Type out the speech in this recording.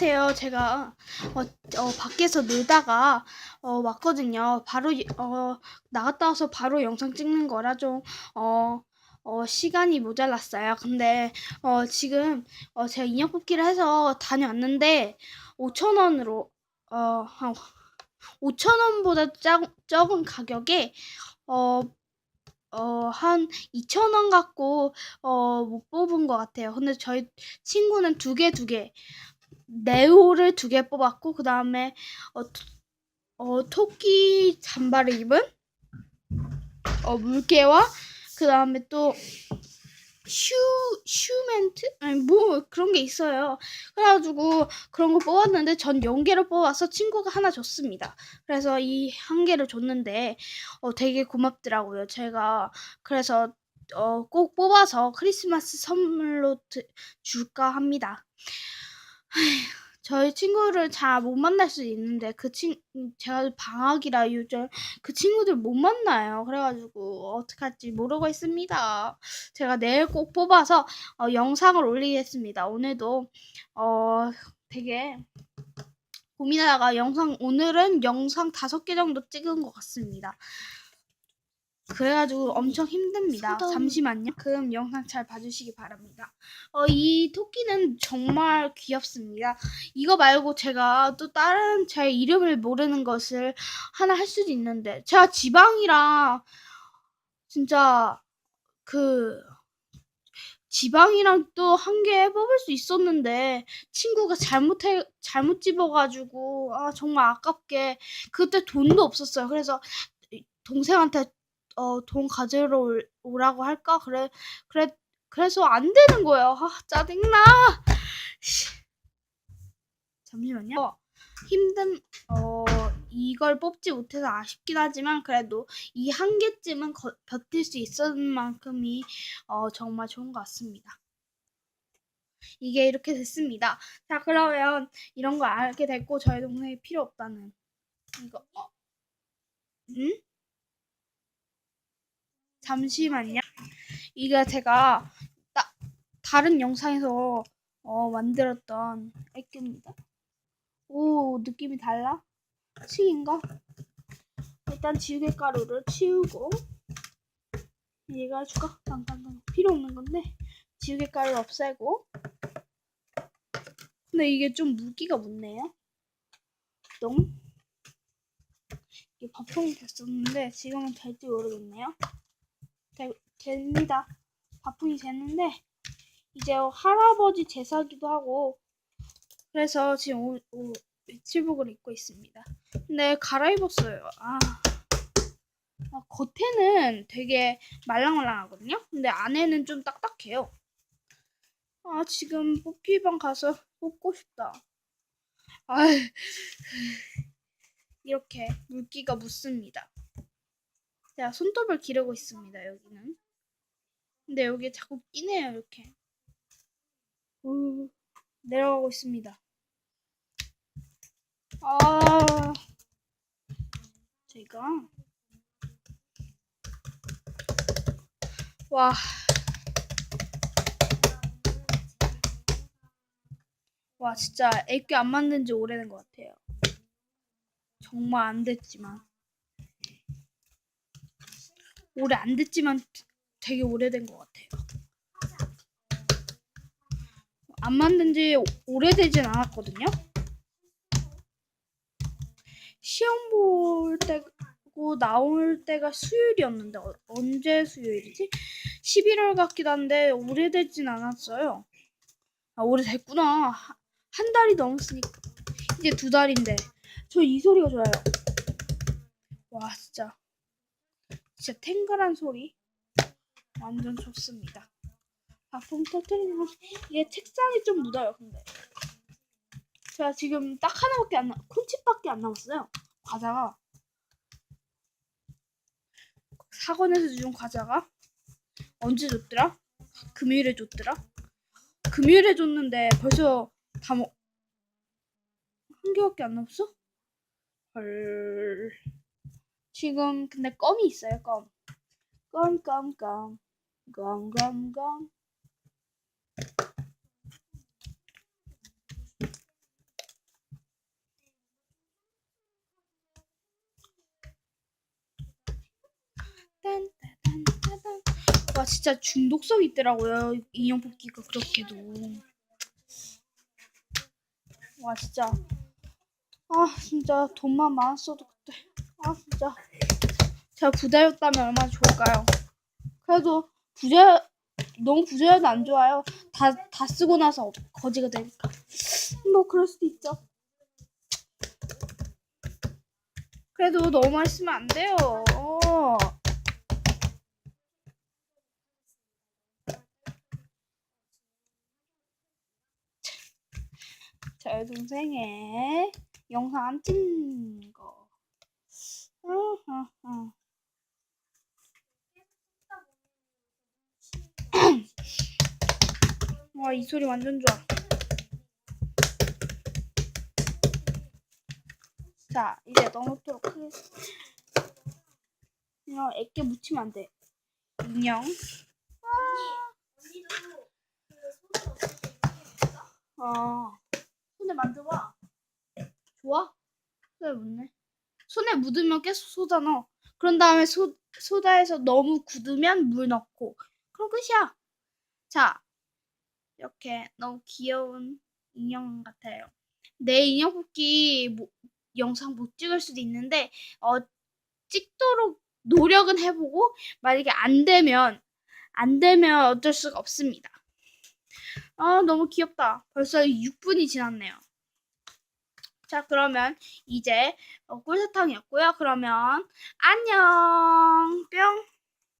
같아요. 제가 어, 어, 밖에서 놀다가 어, 왔거든요. 바로 어, 나갔다 와서 바로 영상 찍는 거라 좀 어, 어, 시간이 모자랐어요. 근데 어, 지금 어, 제가 인형 뽑기를 해서 다녀왔는데 5천 원으로 어, 한 5천 원보다 작, 적은 가격에 어, 어, 한 2천 원 갖고 어, 못 뽑은 것 같아요. 근데 저희 친구는 두 개, 두 개. 네오를 두 개 뽑았고, 그 다음에, 어, 토- 어, 토끼 잠바를 입은, 어, 물개와, 그 다음에 또, 슈, 슈멘트? 아니, 뭐, 그런 게 있어요. 그래가지고, 그런 거 뽑았는데, 전 0개를 뽑아서 친구가 하나 줬습니다. 그래서 이 한 개를 줬는데, 어, 되게 고맙더라고요. 제가, 그래서, 어, 꼭 뽑아서 크리스마스 선물로 드- 줄까 합니다. 저희 친구를 잘 못 만날 수 있는데 그 친 제가 방학이라 요즘 그 친구들 못 만나요. 그래가지고 어떡할지 모르고 있습니다. 제가 내일 꼭 뽑아서 어, 영상을 올리겠습니다. 오늘도 어 되게 고민하다가 영상 오늘은 영상 다섯 개 정도 찍은 것 같습니다. 그래가지고 엄청 힘듭니다. 소담. 잠시만요. 그럼 영상 잘 봐주시기 바랍니다. 어, 이 토끼는 정말 귀엽습니다. 이거 말고 제가 또 다른 제 이름을 모르는 것을 하나 할 수도 있는데 제가 지방이랑 진짜 그 지방이랑 또 한 개 뽑을 수 있었는데 친구가 잘못해 잘못 집어가지고 아 정말 아깝게 그때 돈도 없었어요. 그래서 이 동생한테 어 돈 가지러 올- 오라고 할까 그래 그래 그래서 안 되는 거예요. 아 짜증나. 씨. 잠시만요. 어, 힘든 어 이걸 뽑지 못해서 아쉽긴 하지만 그래도 이 한 개쯤은 거- 버틸 수 있었는 만큼이 어 정말 좋은 것 같습니다. 이게 이렇게 됐습니다. 자 그러면 이런 거 알게 됐고 저희 동생이 필요 없다는 이거 어. 응? 잠시만요. 이게 제가 따, 다른 영상에서 어, 만들었던 액기입니다. 오 느낌이 달라? 층인가? 일단 지우개 가루를 치우고 얘가 줄까? 잠깐만 필요 없는 건데 지우개 가루 없애고 근데 이게 좀 물기가 묻네요. 똥 이게 밥통이 됐었는데 지금은 될지 모르겠네요. 되, 됩니다. 바풍이 됐는데 이제 할아버지 제사기도 하고 그래서 지금 오, 오, 외출복을 입고 있습니다. 근데 갈아입었어요. 아, 아, 겉에는 되게 말랑말랑하거든요. 근데 안에는 좀 딱딱해요. 아 지금 뽑기방 가서 뽑고 싶다. 아 이렇게 물기가 묻습니다. 제가 손톱을 기르고 있습니다. 여기는. 근데 여기 자꾸 끼네요. 이렇게. 우, 내려가고 있습니다. 아, 제가 와. 와, 진짜 애교 안 만든 지 오래된 것 같아요. 정말 안 됐지만. 오래 안 됐지만 되게 오래된 것 같아요. 안 만든 지 오래되진 않았거든요. 시험 볼 때고 나올 때가 수요일이었는데 어- 언제 수요일이지? 11월 같기도 한데 오래되진 않았어요. 아 오래됐구나. 하- 한 달이 넘었으니까 이제 두 달인데 저 이 소리가 좋아요. 와 진짜 진짜 탱글한 소리 완전 좋습니다. 바풍 터트리는 거 이게 책상이 좀 묻어요 근데 제가 지금 딱 하나밖에 안 남, 콘칩밖에 안 남았어요 과자가 사건에서 준 과자가 언제 줬더라? 금요일에 줬더라? 금요일에 줬는데 벌써 다 먹... 한 개밖에 안 남았어? 헐... 지금 근데 껌이 있어요 껌. 껌 껌 껌. 껌 껌 껌. 와 진짜 중독성 있더라고요 인형 뽑기가 그렇게도 와 진짜 아 진짜 돈만 많았어도 그때 아 진짜. 제가 부자였다면 얼마나 좋을까요? 그래도 부자 너무 부자여도 안 좋아요. 다 다 쓰고 나서 거지가 되니까. 뭐 그럴 수도 있죠. 그래도 너무 쓰면 안 돼요. 어. 제 동생의 영상 안 찍는 거. 와, 이 소리 완전 좋아. 자, 이제 넣어놓도록 하겠습니다. 이거 애껴 묻히면 안 돼. 인형. 어. 손에 만져봐. 좋아? 손에 묻네. 손에 묻으면 계속 쏟아 넣어. 그런 다음에 소, 소다에서 너무 굳으면 물 넣고. 그럼 끝이야. 자, 이렇게 너무 귀여운 인형 같아요. 내 인형 뽑기 뭐- 영상 못 찍을 수도 있는데, 어, 찍도록 노력은 해보고, 만약에 안 되면, 안 되면 어쩔 수가 없습니다. 아, 너무 귀엽다. 벌써 6분이 지났네요. 자, 그러면 이제 어, 꿀사탕이었고요. 그러면 안녕. 뿅.